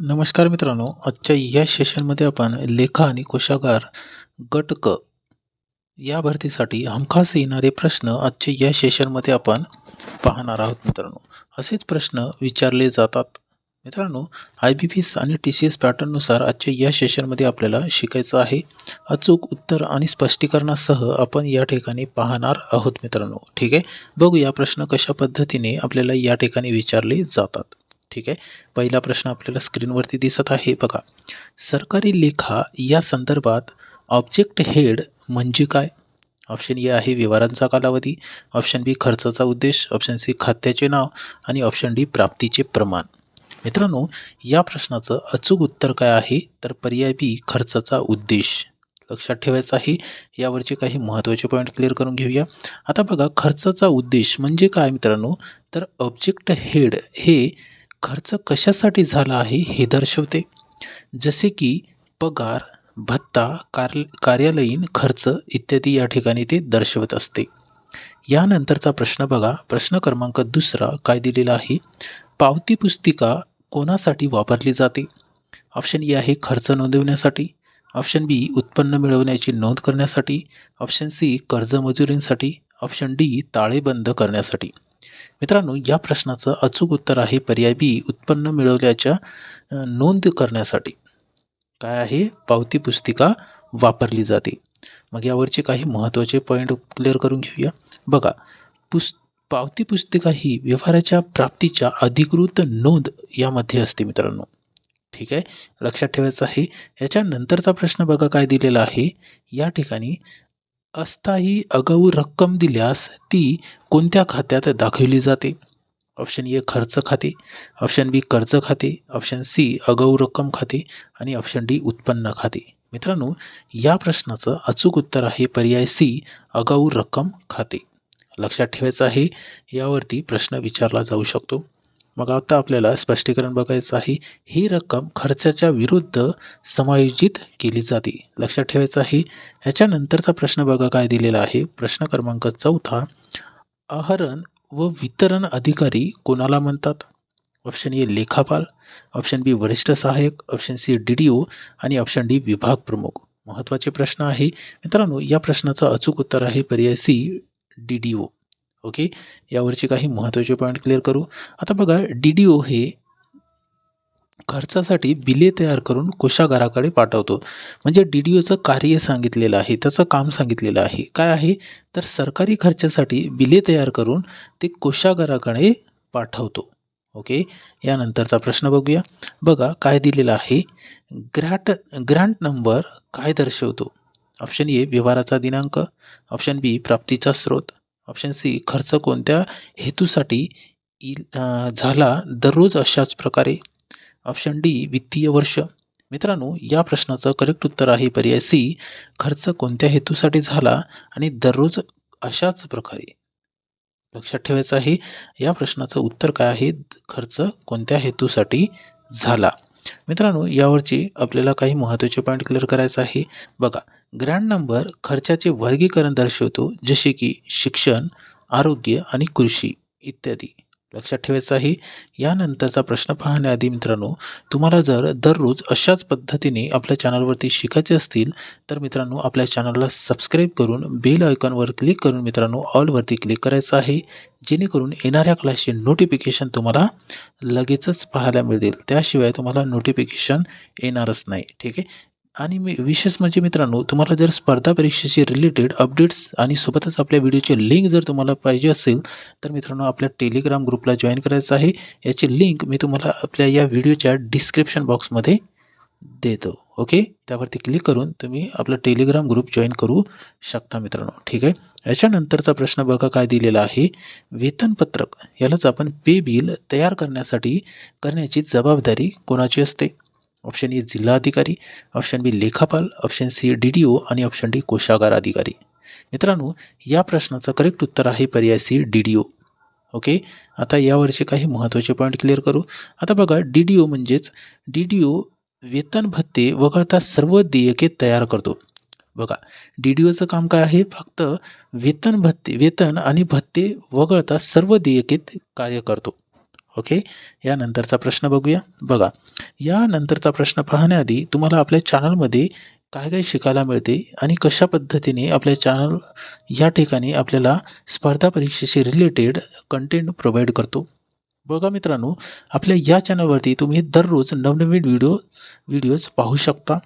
नमस्कार मित्रांनो आजच्या या सेशनमध्ये आपण लेखा आणि कोशागार गट क या भरतीसाठी हमखास येणारे प्रश्न आजच्या या सेशनमध्ये आपण पाहणार आहोत मित्रांनो. असेच प्रश्न विचारले जातात. मित्रांनो आय बी पी एस आणि टी सी एस पॅटर्ननुसार आजच्या या सेशनमध्ये आपल्याला शिकायचं आहे. अचूक उत्तर आणि स्पष्टीकरणासह आपण या ठिकाणी पाहणार आहोत मित्रांनो. ठीक आहे? बघूया प्रश्न कशा पद्धतीने आपल्याला या ठिकाणी विचारले जातात. ठीक आहे? पहिला प्रश्न आपल्याला स्क्रीनवरती दिसत आहे. बघा. सरकारी लेखा या संदर्भात ऑब्जेक्ट हेड म्हणजे काय? ऑप्शन ए आहे व्यवहारांचा कालावधी. ऑप्शन बी खर्चाचा उद्देश. ऑप्शन सी खात्याचे नाव. आणि ऑप्शन डी प्राप्तीचे प्रमाण. मित्रांनो या प्रश्नाचं अचूक उत्तर काय आहे? तर पर्याय बी खर्चाचा उद्देश. लक्षात ठेवायचं आहे. यावरचे काही महत्त्वाचे पॉईंट क्लिअर करून घेऊया. आता बघा खर्चाचा उद्देश म्हणजे काय मित्रांनो? तर ऑब्जेक्ट हेड हे खर्च कशासाठी झाला आहे हे दर्शवते. जसे की पगार भत्ता कार कार्यालयीन खर्च इत्यादी या ठिकाणी ते दर्शवत असते. यानंतरचा प्रश्न बघा. प्रश्न क्रमांक दुसरा काय दिलेला आहे? पावती पुस्तिका कोणासाठी वापरली जाते? ऑप्शन ए आहे खर्च नोंदवण्यासाठी. ऑप्शन बी उत्पन्न मिळवण्याची नोंद करण्यासाठी. ऑप्शन सी कर्ज मजुरींसाठी ऑप्शन डी ताळेबंद करण्यासाठी. मित्रांनो या प्रश्नाचं अचूक उत्तर आहे पर्याय बी उत्पन्न मिळवल्याच्या नोंद करण्यासाठी. काय आहे? पावती पुस्तिका वापरली जाते. मग यावरचे काही महत्त्वाचे पॉईंट क्लिअर करून घेऊया. बघा पुस पावती पुस्तिका ही व्यवहाराच्या प्राप्तीच्या अधिकृत नोंद यामध्ये असते मित्रांनो. ठीक आहे? लक्षात ठेवायचं आहे. याच्यानंतरचा प्रश्न बघा काय दिलेला आहे. या ठिकाणी अस्थायी आगाऊ रक्कम दिल्यास ती कोणत्या खात्यात दाखवली जाते? ऑप्शन ए खर्च खाते. ऑप्शन बी कर्ज खाते. ऑप्शन सी आगाऊ रक्कम खाते. आणि ऑप्शन डी उत्पन्न खाते. मित्रांनो या प्रश्नाचं अचूक उत्तर आहे पर्याय सी आगाऊ रक्कम खाते. लक्षात ठेवायचं आहे यावरती प्रश्न विचारला जाऊ शकतो. मग आता आपल्याला स्पष्टीकरण बघायचं आहे ही रक्कम खर्चाच्या विरुद्ध समायोजित केली जाते. लक्षात ठेवायचं आहे ह्याच्यानंतरचा प्रश्न बघा काय दिलेला आहे. प्रश्न क्रमांक चौथा आहरण व वितरण अधिकारी कोणाला म्हणतात? ऑप्शन ए लेखापाल ऑप्शन बी वरिष्ठ सहाय्यक option C D D O आणि ऑप्शन डी विभाग प्रमुख. महत्त्वाचे प्रश्न आहे. मित्रांनो या प्रश्नाचं अचूक उत्तर आहे पर्याय C D D O. Okay? यावरचे काही महत्त्वाचे पॉईंट क्लिअर करू. आता बघा डी डी ओ हे खर्चासाठी बिले तयार करून कोशागाराकडे पाठवतो. म्हणजे डी डी ओचं कार्य सांगितलेलं आहे त्याचं काम सांगितलेलं आहे. काय आहे? तर सरकारी खर्चासाठी बिले तयार करून ते कोशागाराकडे पाठवतो. ओके? यानंतरचा प्रश्न बघूया. बघा काय दिलेलं आहे? ग्रॅट ग्रँट नंबर काय दर्शवतो? ऑप्शन ए व्यवहाराचा दिनांक. ऑप्शन बी प्राप्तीचा स्रोत. ऑप्शन सी खर्च कोणत्या हेतूसाठी झाला दररोज अशाच प्रकारे? ऑप्शन डी वित्तीय वर्ष. मित्रांनो या प्रश्नाचं करेक्ट उत्तर आहे पर्याय सी खर्च कोणत्या हेतूसाठी झाला आणि दररोज अशाच प्रकारे? लक्षात ठेवायचं आहे या प्रश्नाचं उत्तर काय आहे? खर्च कोणत्या हेतूसाठी झाला? मित्रांनो यावरची आपल्याला काही महत्त्वाचे पॉईंट क्लिअर करायचं आहे. बघा ग्रँड नंबर खर्चाचे वर्गीकरण दर्शवतो जसे की शिक्षण आरोग्य आणि कृषी इत्यादी. लक्षात ठेवायचं आहे यानंतरचा प्रश्न पाहण्याआधी मित्रांनो तुम्हाला जर दररोज अशाच पद्धतीने आपल्या चॅनलवरती शिकायचे असतील तर मित्रांनो आपल्या चॅनलला सबस्क्राईब करून बेल आयकॉनवर क्लिक करून मित्रांनो ऑलवरती क्लिक करायचं आहे जेणेकरून येणाऱ्या क्लासचे नोटिफिकेशन तुम्हाला लगेचच पाहायला मिळतील. त्याशिवाय तुम्हाला नोटिफिकेशन येणारच नाही. ठीक आहे? आणि मी विशेष म्हणजे मित्रांनो तुम्हाला जर स्पर्धा परीक्षेशी रिलेटेड अपडेट्स आणि सोबतच आपल्या व्हिडिओची लिंक जर तुम्हाला पाहिजे असेल तर मित्रांनो आपल्या टेलिग्राम ग्रुपला जॉईन करायचं आहे. याची लिंक मी तुम्हाला आपल्या या व्हिडिओच्या डिस्क्रिप्शन बॉक्समध्ये देतो. ओके त्यावरती क्लिक करून तुम्ही आपला टेलिग्राम ग्रुप जॉईन करू शकता मित्रांनो. ठीक आहे? याच्यानंतरचा प्रश्न बघा काय दिलेला आहे. वेतनपत्रक यालाच आपण पे बिल तयार करण्यासाठी करण्याची जबाबदारी कोणाची असते? ऑप्शन ए जिल्हा अधिकारी ऑप्शन बी लेखापाल option C D D O आणि ऑप्शन डी कोशागार अधिकारी. मित्रांनो या प्रश्नाचं करेक्ट उत्तर आहे पर्याय C D D O okay आता यावरचे काही महत्त्वाचे पॉईंट क्लिअर करू. आता बघा डी डी ओ म्हणजेच डी डी ओ वेतन भत्ते वगळता सर्व देयके तयार करतो. बघा डी डी ओचं काम काय आहे? फक्त वेतन भत्ते वेतन आणि भत्ते वगळता सर्व देयके कार्य करतो. ओके यानंतरचा प्रश्न बघूया. बघा यानंतरचा प्रश्न पाहण्याआधी तुम्हाला आपल्या चॅनलमध्ये काय काय शिकायला मिळते आणि कशा पद्धतीने आपल्या चॅनल या ठिकाणी आपल्याला स्पर्धा परीक्षेशी रिलेटेड कंटेंट प्रोव्हाइड करतो. बघा मित्रांनो आपल्या या चॅनलवरती तुम्ही दररोज नवनवीन व्हिडिओ व्हिडिओज पाहू शकता.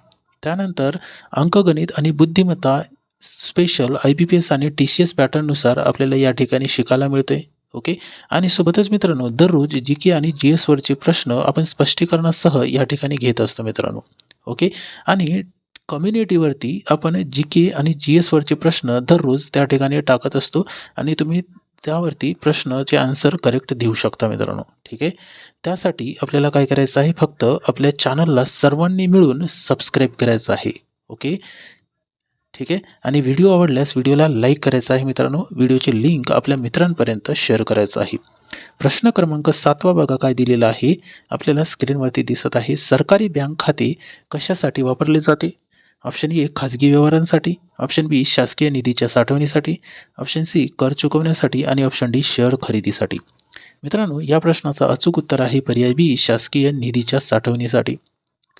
त्यानंतर अंकगणित आणि बुद्धिमत्ता special I B P S आणि टी सी एस पॅटर्ननुसार आपल्याला या ठिकाणी शिकायला मिळते ओके? आणि सोबतच मित्रांनो दररोज जी के आणि जी एसवरचे प्रश्न आपण स्पष्टीकरणासह या ठिकाणी घेत असतो मित्रांनो. ओके? आणि कम्युनिटीवरती आपण जी के आणि जी एसवरचे प्रश्न दररोज त्या ठिकाणी टाकत असतो आणि तुम्ही त्यावरती प्रश्नाचे आन्सर करेक्ट देऊ शकता मित्रांनो. ठीक आहे? त्यासाठी आपल्याला काय करायचं आहे? फक्त आपल्या चॅनलला सर्वांनी मिळून सबस्क्राईब करायचं आहे. ओके? ठीक आहे? आणि व्हिडिओ आवडल्यास व्हिडिओला लाईक करायचा आहे मित्रांनो. व्हिडिओची लिंक आपल्या मित्रांपर्यंत शेअर करायचं आहे. प्रश्न क्रमांक सातवा बघा काय दिलेला आहे? आपल्याला स्क्रीनवरती दिसत आहे सरकारी बँक खाते कशासाठी वापरले जाते? ऑप्शन ए खाजगी व्यवहारांसाठी. ऑप्शन बी शासकीय निधीच्या साठवणीसाठी. ऑप्शन सी कर चुकवण्यासाठी. आणि ऑप्शन डी शेअर खरेदीसाठी. मित्रांनो या प्रश्नाचं अचूक उत्तर आहे पर्याय बी शासकीय निधीच्या साठवणीसाठी.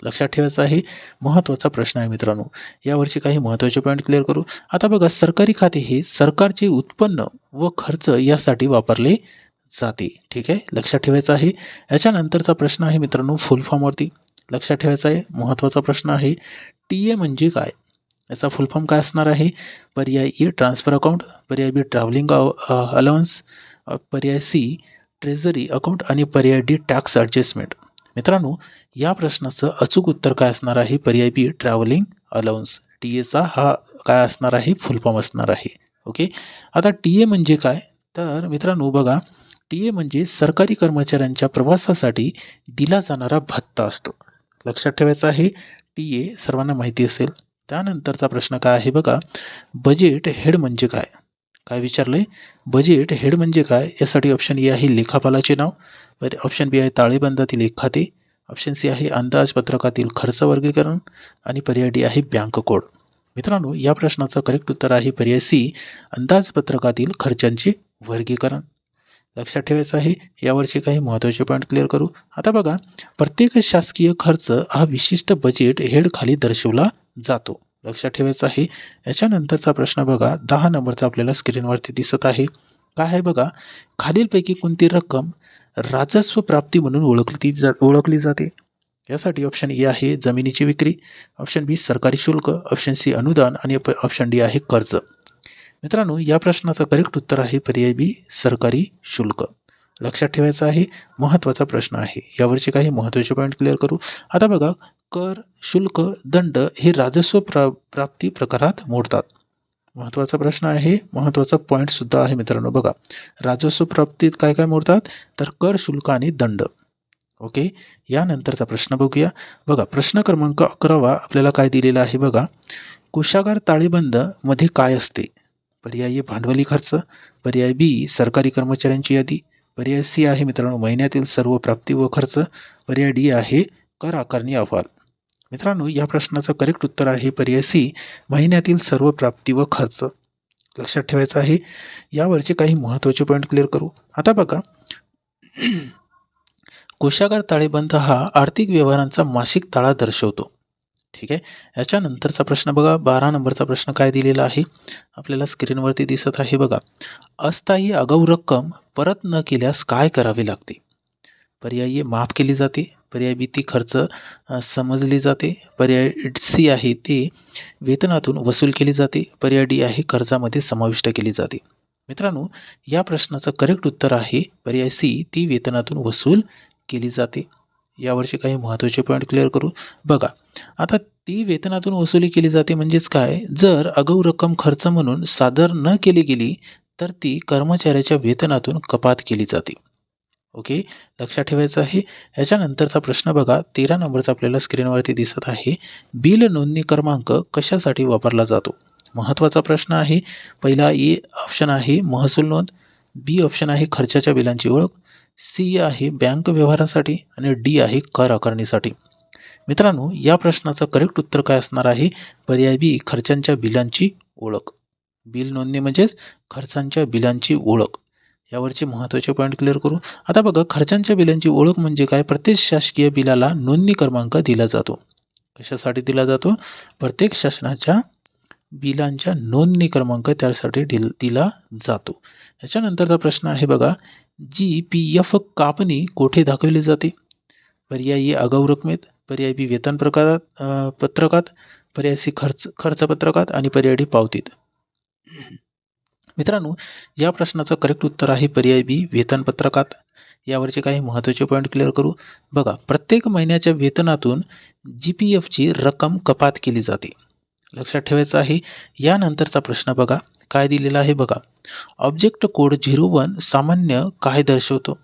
लक्षात ठेवायचं आहे. महत्त्वाचा प्रश्न आहे मित्रांनो. यावरची काही महत्त्वाचे पॉईंट क्लिअर करू. आता बघा सरकारी खाते हे सरकारचे उत्पन्न व खर्च यासाठी वापरले जाते. ठीक आहे? लक्षात ठेवायचं आहे. याच्यानंतरचा प्रश्न आहे मित्रांनो फुल फॉर्मवरती लक्षात ठेवायचा आहे. महत्त्वाचा प्रश्न आहे टी ए म्हणजे काय? याचा फुल फॉर्म काय असणार आहे? पर्याय ए ट्रान्सफर अकाउंट पर्याय बी ट्रॅव्हलिंग अलाउन्स पर्याय सी ट्रेझरी अकाउंट आणि पर्याय डी टॅक्स ॲडजस्टमेंट मित्रांनो या प्रश्नाचं अचूक उत्तर काय असणार आहे? पर्याय बी ट्रॅव्हलिंग अलाउन्स टी एचा हा काय असणार आहे? फुल फॉर्म असणार आहे. ओके आता टी ए म्हणजे काय? तर मित्रांनो बघा टी ए म्हणजे सरकारी कर्मचाऱ्यांच्या प्रवासासाठी दिला जाणारा भत्ता असतो. लक्षात ठेवायचं आहे टी ए सर्वांना माहिती असेल. त्यानंतरचा प्रश्न काय आहे बघा? बजेट हेड म्हणजे काय? काय विचारलंय? बजेट हेड म्हणजे काय? यासाठी ऑप्शन ए आहे लेखापालाचे नाव. ऑप्शन बी आहे ताळेबंदातील एक खाते. ऑप्शन सी आहे अंदाजपत्रकातील खर्च वर्गीकरण. आणि पर्याय डी आहे बँक कोड मित्रांनो या प्रश्नाचं करेक्ट उत्तर आहे पर्याय सी अंदाजपत्रकातील खर्चांचे वर्गीकरण. लक्षात ठेवायचं आहे यावरचे काही महत्त्वाचे पॉईंट क्लिअर करू. आता बघा प्रत्येक शासकीय खर्च हा विशिष्ट बजेट हेड खाली दर्शवला जातो. लक्षात ठेवायचं आहे. याच्यानंतरचा प्रश्न बघा दहा नंबरचा आपल्याला स्क्रीनवरती दिसत आहे. काय आहे बघा खालीलपैकी कोणती रक्कम राजस्व प्राप्ती म्हणून ओळखली जा ओळखली जाते? यासाठी ऑप्शन ए आहे जमिनीची विक्री ऑप्शन बी सरकारी शुल्क ऑप्शन सी अनुदान आणि ऑप्शन डी आहे कर्ज. मित्रांनो या प्रश्नाचं करेक्ट उत्तर आहे पर्याय बी सरकारी शुल्क. लक्षात ठेवायचं आहे. महत्त्वाचा प्रश्न आहे. यावरचे काही महत्त्वाचे पॉईंट क्लिअर करू. आता बघा कर शुल्क दंड हे राजस्व प्रा प्राप्ती प्रकारात मोडतात. महत्त्वाचा प्रश्न आहे. महत्त्वाचा पॉईंट सुद्धा आहे मित्रांनो. बघा राजस्व प्राप्तीत काय काय मोडतात? तर कर शुल्क आणि दंड. ओके? यानंतरचा प्रश्न बघूया. बघा प्रश्न क्रमांक अकरावा आपल्याला काय दिलेला आहे बघा. कोशागार ताळेबंदमध्ये काय असते? पर्याय भांडवली खर्च. पर्याय बी सरकारी कर्मचाऱ्यांची यादी. पर्याय सी आहे मित्रांनो महिन्यातील सर्व प्राप्ती व खर्च पर्याय डी आहे कर आकारणी अहवाल. मित्रांनो या प्रश्नाचं करेक्ट उत्तर आहे पर्याय सी महिन्यातील सर्व प्राप्ती व खर्च. लक्षात ठेवायचं आहे यावरचे काही महत्त्वाचे पॉईंट क्लिअर करू. आता बघा कोशागार ताळेबंद हा आर्थिक व्यवहारांचा मासिक ताळा दर्शवतो. ठीक आहे. याच्यानंतरचा प्रश्न बघा. बारा नंबरचा प्रश्न काय दिलेला आहे? आपल्याला स्क्रीनवरती दिसत आहे बघा. अस्थायी आगाऊ रक्कम परत न केल्यास काय करावे लागते? पर्याय माफ केली जाते. पर्याय बी ती खर्च समजली जाते. पर्याय सी आहे ते वेतनातून वसूल केली जाते. पर्याय डी आहे कर्जामध्ये समाविष्ट केली जाते. मित्रांनो या प्रश्नाचं करेक्ट उत्तर आहे. पर्याय सी ती वेतनातून वसूल केली जाते. यावरचे काही महत्त्वाचे पॉईंट क्लिअर करू. बघा आता ती वेतनातून वसुली केली जाते म्हणजेच काय? जर अगाऊ रक्कम खर्च म्हणून सादर न केली गेली तर ती कर्मचाऱ्याच्या वेतनातून कपात केली जाते. ओके? लक्षात ठेवायचं आहे. याच्यानंतरचा प्रश्न बघा. तेरा नंबरचा आपल्याला स्क्रीनवरती दिसत आहे. बिल नोंदणी क्रमांक कशासाठी वापरला जातो? महत्त्वाचा प्रश्न आहे. पहिला ए ऑप्शन आहे महसूल नोंद. बी ऑप्शन आहे खर्चाच्या बिलांची ओळख. सी आहे बँक व्यवहारासाठी आणि डी आहे कर आकारणीसाठी. मित्रांनो या प्रश्नाचं करेक्ट उत्तर काय असणार आहे? पर्याय बी खर्चांच्या बिलांची ओळख. बिल नोंदणी म्हणजेच खर्चांच्या बिलांची ओळख. यावरचे महत्त्वाचे पॉईंट क्लिअर करू. आता बघा खर्चांच्या बिलांची ओळख म्हणजे काय? प्रत्येक शासकीय बिलाला नोंदणी क्रमांक दिला जातो. कशासाठी दिला जातो? प्रत्येक शासनाच्या बिलांच्या नोंदणी क्रमांक त्यासाठी दिल दिला जातो. याच्यानंतरचा प्रश्न आहे बघा जी पी एफ कापणी कोठे दाखवली जाते? पर्यायी आगाऊ रकमेत पर्याय बी वेतन प्रकारात पत्रकात पर्याय सी खर्च खर्च पत्रकात आणि पर्याय डी पावतीत. मित्रांनो या प्रश्नाचं करेक्ट उत्तर आहे पर्याय बी वेतन पत्रकात. यावरचे काही महत्त्वाचे पॉईंट क्लिअर करू. बघा प्रत्येक महिन्याच्या वेतनातून जी पी एफची रक्कम कपात केली जाते. लक्षात ठेवायचं आहे. यानंतरचा प्रश्न बघा. काय दिलेला आहे बघा. ऑब्जेक्ट कोड झिरो वन सामान्य काय दर्शवतो?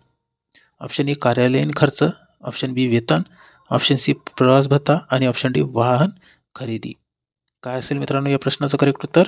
ऑप्शन ए कार्यालयीन खर्च. ऑप्शन बी वेतन. ऑप्शन सी प्रवास भत्ता. आणि ऑप्शन डी वाहन खरेदी. काय असेल मित्रांनो या प्रश्नाचं करेक्ट उत्तर?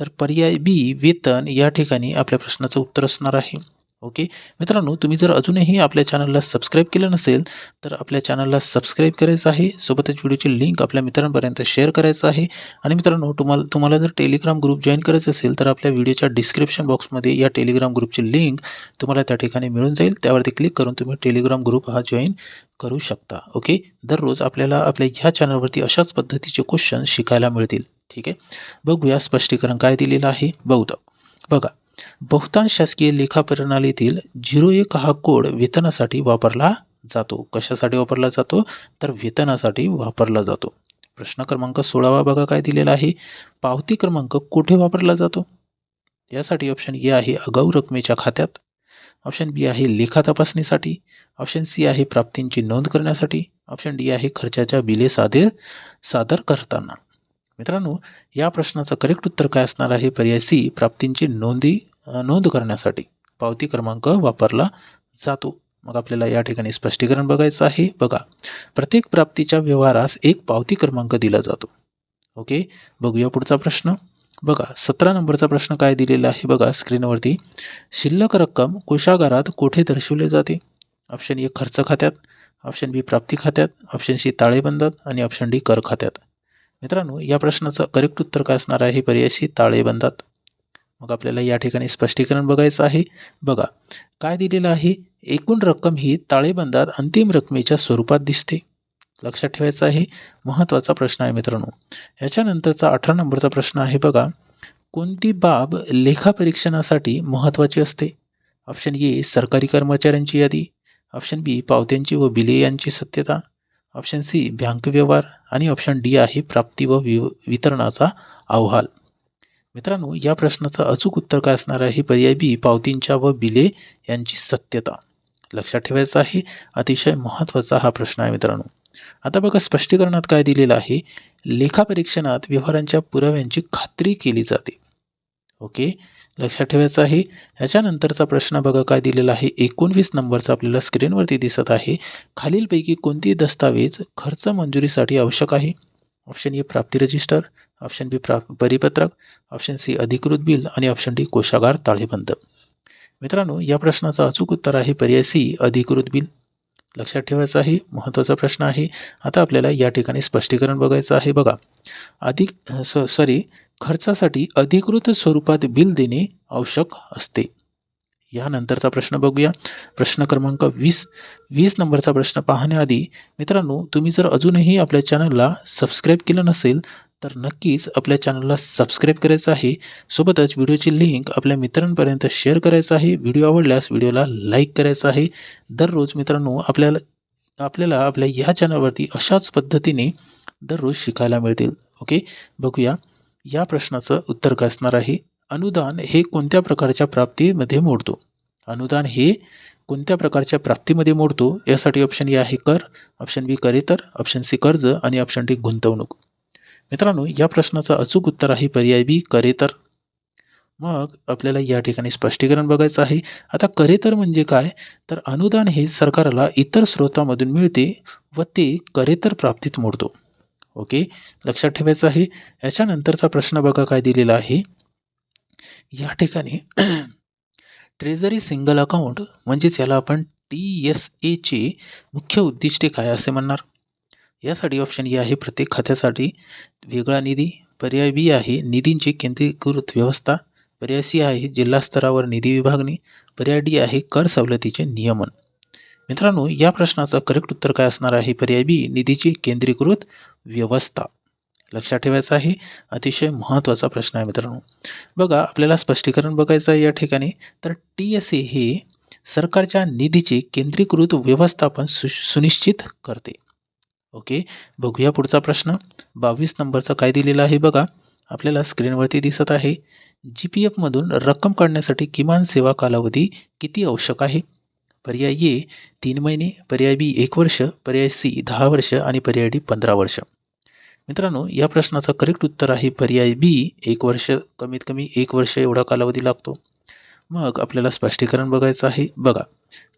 तर पर्याय बी वेतन या ठिकाणी आपल्या प्रश्नाचं उत्तर असणार आहे. ओके? मित्रांनो तुम्ही जर अजूनही आपल्या चॅनलला सबस्क्राईब केलं नसेल तर आपल्या चॅनलला सबस्क्राईब करायचं आहे. सोबतच व्हिडिओची लिंक आपल्या मित्रांपर्यंत शेअर करायचं आहे. आणि मित्रांनो तुम्हाला तुम्हाला जर टेलिग्राम ग्रुप जॉईन करायचं असेल तर आपल्या व्हिडिओच्या डिस्क्रिप्शन बॉक्समध्ये या टेलिग्राम ग्रुपची लिंक तुम्हाला त्या ठिकाणी मिळून जाईल. त्यावरती क्लिक करून तुम्ही टेलिग्राम ग्रुप हा जॉईन करू शकता. ओके? दररोज आपल्याला आपल्या ह्या चॅनलवरती अशाच पद्धतीचे क्वेश्चन शिकायला मिळतील. ठीक आहे? बघूया स्पष्टीकरण काय दिलेलं आहे. बहुधा बघा. बहुतांश शासकीय लेखा प्रणालीतील झिरो एक हा कोड वेतनासाठी वापरला जातो. कशासाठी वापरला जातो? तर वेतनासाठी वापरला जातो. प्रश्न क्रमांक सोळावा बघा काय दिलेला आहे. पावती क्रमांक कुठे वापरला जातो? यासाठी ऑप्शन ए आहे अगाऊ रकमेच्या खात्यात. ऑप्शन बी आहे लेखा तपासणीसाठी. ऑप्शन सी आहे प्राप्तींची नोंद करण्यासाठी. ऑप्शन डी आहे खर्चाच्या बिले सादर सादर करताना. मित्रांनो या प्रश्नाचं करेक्ट उत्तर काय असणार आहे? पर्याय सी प्राप्तींची नोंदी नोंद करण्यासाठी पावती क्रमांक वापरला जातो. मग आपल्याला या ठिकाणी स्पष्टीकरण बघायचं आहे. बघा प्रत्येक प्राप्तीच्या व्यवहारास एक पावती क्रमांक दिला जातो. ओके बघूया पुढचा प्रश्न. बघा सतरा नंबरचा प्रश्न काय दिलेला आहे? बघा स्क्रीनवरती. शिल्लक रक्कम कोशागारात कोठे दर्शवले जाते? ऑप्शन ए खर्च खात्यात. ऑप्शन बी प्राप्ती खात्यात. ऑप्शन सी ताळेबंदात आणि ऑप्शन डी कर खात्यात. मित्रांनो या प्रश्नाचं करेक्ट उत्तर काय असणार आहे? पर्याय सी ताळेबंदात मग आपल्याला या ठिकाणी स्पष्टीकरण बघायचं आहे. बघा काय दिलेलं आहे? एकूण रक्कम ही ताळेबंदात अंतिम रकमेच्या स्वरूपात दिसते. लक्षात ठेवायचं आहे महत्त्वाचा प्रश्न आहे मित्रांनो. याच्यानंतरचा अठरा नंबरचा प्रश्न आहे बघा. कोणती बाब लेखापरीक्षणासाठी महत्त्वाची असते? ऑप्शन ए सरकारी कर्मचाऱ्यांची यादी. ऑप्शन बी पावत्यांची व बिले यांची सत्यता. ऑप्शन सी बँक व्यवहार. आणि ऑप्शन डी आहे प्राप्ती व विव वितरणाचा अहवाल. मित्रांनो या प्रश्नाचं अचूक उत्तर काय असणार आहे पर्याय बी पावतींच्या व बिले यांची सत्यता. लक्षात ठेवायचं आहे अतिशय महत्त्वाचा हा प्रश्न आहे मित्रांनो. आता बघा स्पष्टीकरणात काय दिलेलं आहे? लेखापरीक्षणात व्यवहारांच्या पुराव्यांची खात्री केली जाते. ओके? लक्षात ठेवायचं आहे ह्याच्यानंतरचा प्रश्न बघा काय दिलेला आहे. एकोणवीस नंबरचा आपल्याला स्क्रीनवरती दिसत आहे. खालीलपैकी कोणती दस्तावेज खर्च मंजुरीसाठी आवश्यक आहे? ऑप्शन ए प्राप्ती रजिस्टर ऑप्शन बी प्रा परिपत्रक. ऑप्शन सी अधिकृत बिल आणि ऑप्शन डी कोशागार ताळेबंद. मित्रांनो या प्रश्नाचं अचूक उत्तर आहे पर्याय सी अधिकृत बिल लक्षात ठेवायचं आहे महत्त्वाचा प्रश्न आहे. आता आपल्याला या ठिकाणी स्पष्टीकरण बघायचं आहे. बघा अधिक सॉरी खर्चासाठी अधिकृत स्वरूपात बिल देणे आवश्यक असते. यानंतरचा प्रश्न बघूया. प्रश्न क्रमांक वीस. वीस नंबरचा प्रश्न पाहण्याआधी मित्रांनो तुम्ही जर अजूनही आपल्या चॅनलला सबस्क्राईब केलं नसेल तर नक्कीच आपल्या चॅनलला सबस्क्राईब करायचं आहे. सोबतच व्हिडिओची लिंक आपल्या मित्रांपर्यंत शेअर करायचं आहे. व्हिडिओ आवडल्यास व्हिडिओला लाईक करायचं आहे. दररोज मित्रांनो आपल्याला आपल्याला आपल्या ह्या चॅनलवरती अशाच पद्धतीने दररोज शिकायला मिळतील. ओके? बघूया. या प्रश्नाचं उत्तर काय असणार आहे? अनुदान हे कोणत्या प्रकारच्या प्राप्तीमध्ये मोडतो? अनुदान हे कोणत्या प्रकारच्या प्राप्तीमध्ये मोडतो? यासाठी ऑप्शन ए आहे कर ऑप्शन बी करेतर ऑप्शन सी कर्ज आणि ऑप्शन डी गुंतवणूक. मित्रांनो या प्रश्नाचं अचूक उत्तर आहे पर्याय बी करेतर मग आपल्याला या ठिकाणी स्पष्टीकरण बघायचं आहे. आता करेतर म्हणजे काय? तर अनुदान हे सरकारला इतर स्रोतामधून मिळते व ते करेतर प्राप्तीत मोडतो. ओके? लक्षात ठेवायचं आहे. याच्यानंतरचा प्रश्न बघा काय दिलेला आहे. या ठिकाणी ट्रेझरी सिंगल अकाउंट म्हणजेच याला आपण टी एस एचे मुख्य उद्दिष्टे काय असे म्हणणार? यासाठी ऑप्शन ए आहे प्रत्येक खात्यासाठी वेगळा निधी. पर्याय बी आहे निधींची केंद्रीकृत व्यवस्था. पर्याय सी आहे जिल्हा स्तरावर निधी विभागणी. पर्याय डी आहे कर सवलतीचे नियमन. मित्रांनो या प्रश्नाचं करेक्ट उत्तर काय असणार आहे? पर्याय बी निधीची केंद्रीकृत व्यवस्था. लक्षात ठेवायचं आहे अतिशय महत्त्वाचा प्रश्न आहे मित्रांनो. बघा आपल्याला स्पष्टीकरण बघायचं आहे या ठिकाणी. तर टी एस ए हे सरकारच्या निधीचे केंद्रीकृत व्यवस्थापन सु सुनिश्चित करते. ओके बघूया पुढचा प्रश्न. बावीस नंबरचा काय दिलेला आहे बघा. आपल्याला स्क्रीनवरती दिसत आहे. जी पी एफमधून रक्कम काढण्यासाठी किमान सेवा कालावधी किती आवश्यक आहे? पर्याय ए तीन महिने पर्याय बी एक वर्ष पर्याय सी दहा वर्ष आणि पर्याय डी पंधरा वर्ष. मित्रांनो या प्रश्नाचं करेक्ट उत्तर आहे पर्याय बी एक वर्ष कमीत कमी एक वर्ष एवढा कालावधी लागतो. मग आपल्याला स्पष्टीकरण बघायचं आहे. बघा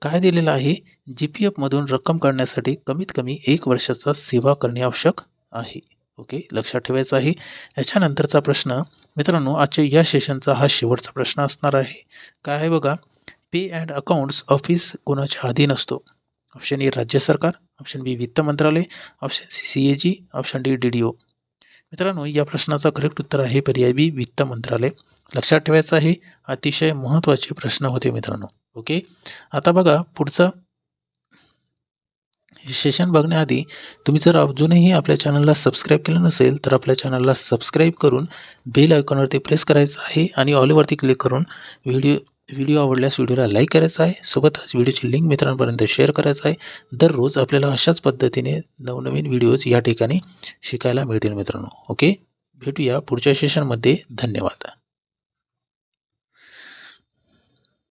काय दिलेलं आहे? जी पी एफमधून रक्कम काढण्यासाठी कमीत कमी एक वर्षाचा सेवा करणे आवश्यक आहे. ओके लक्षात ठेवायचं आहे. याच्यानंतरचा प्रश्न मित्रांनो आजच्या या सेशनचा हा शेवटचा प्रश्न असणार आहे. काय आहे बघा? पे अँड अकाउंट्स ऑफिस कोणाच्या अधीन असतो? ऑप्शन ए राज्य सरकार. ऑप्शन बी वित्त मंत्रालय. Option C C A G option D D D O मित्रांनो या प्रश्नाचं करेक्ट उत्तर आहे पर्याय बी वित्त मंत्रालय. लक्षात ठेवायचं आहे अतिशय महत्त्वाचे प्रश्न होते मित्रांनो. ओके आता बघा पुढचं सेशन बघण्याआधी तुम्ही जर अजूनही आपल्या चॅनलला सबस्क्राईब केलं नसेल तर आपल्या चॅनलला सबस्क्राईब करून बेल आयकॉनवरती प्रेस करायचं आहे आणि ऑलवरती क्लिक करून व्हिडिओ व्हिडिओ आवडल्यास व्हिडिओला लाईक करायचा आहे. सोबतच व्हिडिओची लिंक मित्रांपर्यंत शेअर करायचं आहे. दररोज आपल्याला अशाच पद्धतीने नवनवीन व्हिडिओज या ठिकाणी शिकायला मिळतील मित्रांनो. ओके भेटूया पुढच्या सेशनमध्ये धन्यवाद.